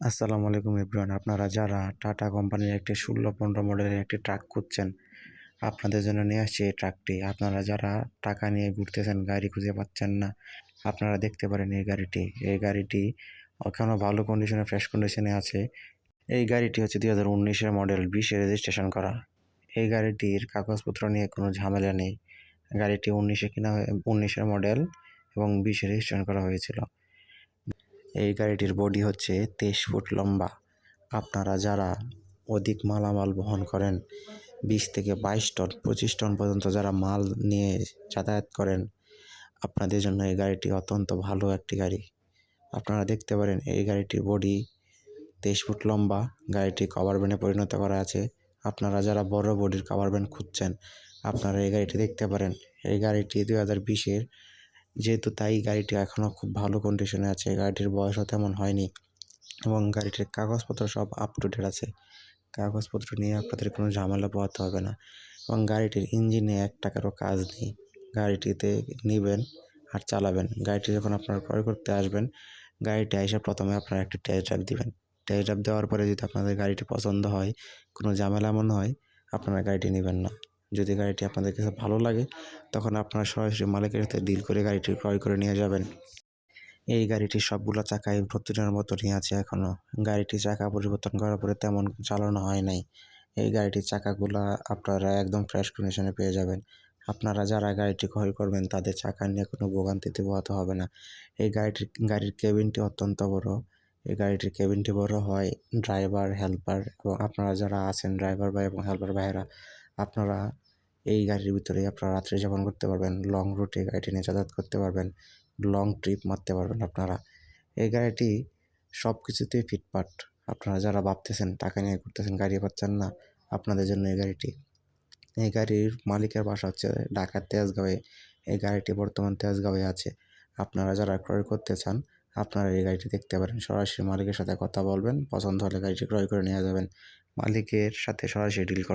আসসালামু আলাইকুম এভরিওয়ান। আপনারা যারা টাটা কোম্পানির একটি ষোলো পনেরো মডেলের একটি ট্রাক খুঁজছেন, আপনাদের জন্য নিয়ে আসছি এই ট্রাকটি। আপনারা যারা টাকা নিয়ে ঘুরতেছেন, গাড়ি খুঁজে পাচ্ছেন না, আপনারা দেখতে পারেন এই গাড়িটি। এই গাড়িটি এখনও ভালো কন্ডিশনে ফ্রেশ কন্ডিশনে আছে। এই গাড়িটি হচ্ছে দুই হাজার উনিশের মডেল, বিশে রেজিস্ট্রেশন করা। এই গাড়িটির কাগজপত্র নিয়ে কোনো ঝামেলা নেই। গাড়িটি উনিশে কিনা উনিশের মডেল এবং বিশে রেজিস্ট্রেশন করা হয়েছিল। এই গাড়িটির বডি হচ্ছে তেইশ ফুট লম্বা। আপনারা যারা অধিক মালামাল বহন করেন, বিশ থেকে বাইশ টন, পঁচিশ টন পর্যন্ত যারা মাল নিয়ে যাতায়াত করেন, আপনাদের জন্য এই গাড়িটি অত্যন্ত ভালো একটি গাড়ি। আপনারা দেখতে পারেন এই গাড়িটির বডি তেইশ ফুট লম্বা, গাড়িটি কভার ভ্যানে পরিণত করা আছে। আপনারা যারা বড় বডির কভার ভ্যান খুঁজছেন, আপনারা এই গাড়িটি দেখতে পারেন। এই গাড়িটি দুই হাজার বিশের যেহেতু তাই গাড়িটি এখনও খুব ভালো কন্ডিশনে আছে, গাড়িটির বয়সও তেমন হয়নি এবং গাড়িটির কাগজপত্র সব আপ টু ডেট আছে। কাগজপত্র নিয়ে আপনাদের কোনো ঝামেলা পোহাতে হবে না এবং গাড়িটির ইঞ্জিনে এক টাকারও কাজ নেই। গাড়িটিতে নেবেন আর চালাবেন। গাড়িটি যখন আপনারা ক্রয় করতে আসবেন, গাড়িটি এসে প্রথমে আপনারা একটি টেস্ট ড্রাইভ দিবেন। টেস্ট ড্রাইভ দেওয়ার পরে যদি আপনাদের গাড়িটি পছন্দ হয়, কোনো ঝামেলা মনে হয়, আপনারা গাড়িটি নেবেন না। যদি গাড়িটি আপনাদের কাছে ভালো লাগে, তখন আপনারা সরাসরি মালিকের সাথে ডিল করে গাড়িটি ক্রয় করে নিয়ে যাবেন। এই গাড়িটির সবগুলো চাকাই নতুনের মতনই আছে এখনও গাড়িটির চাকা পরিবর্তন করার পরে তেমন চালানো হয় নাই। এই গাড়িটির চাকাগুলো আপনারা একদম ফ্রেশ কন্ডিশনে পেয়ে যাবেন। আপনারা যারা গাড়িটি ক্রয় করবেন, তাদের চাকা নিয়ে কোনো ভোগান্তিতে পোহাতে হবে না। এই গাড়িটির গাড়ির কেবিনটি অত্যন্ত বড়। এই গাড়িটির কেবিনটি বড় হয় ড্রাইভার হেল্পার এবং আপনারা যারা আছেন ড্রাইভার ভাই এবং হেল্পার ভাইয়েরা, আপনারা এই গাড়ির ভিতরে আপনারা রাত্রি যাপন করতে পারবেন লং রুটে গাড়িটি নিয়ে যাতায়াত করতে পারবেন লং ট্রিপ মারতে পারবেন আপনারা। এই গাড়িটি সব কিছুতেই ফিটপাট আপনারা যারা ভাবতেছেন টাকা নিয়ে ঘুরতেছেন, গাড়ি পাচ্ছেন না, আপনাদের জন্য এই গাড়িটি। এই গাড়ির মালিকের বাসা হচ্ছে ঢাকার তেজগাঁওয়ে। এই গাড়িটি বর্তমান তেজগাঁওয়ে আছে। আপনারা যারা ক্রয় করতে চান, আপনারা এই গাড়িটি দেখতে পারেন। সরাসরি মালিকের সাথে কথা বলবেন, পছন্দ হলে গাড়িটি ক্রয় করে নিয়ে যাবেন। মালিকের সাথে সরাসরি ডিল করবেন।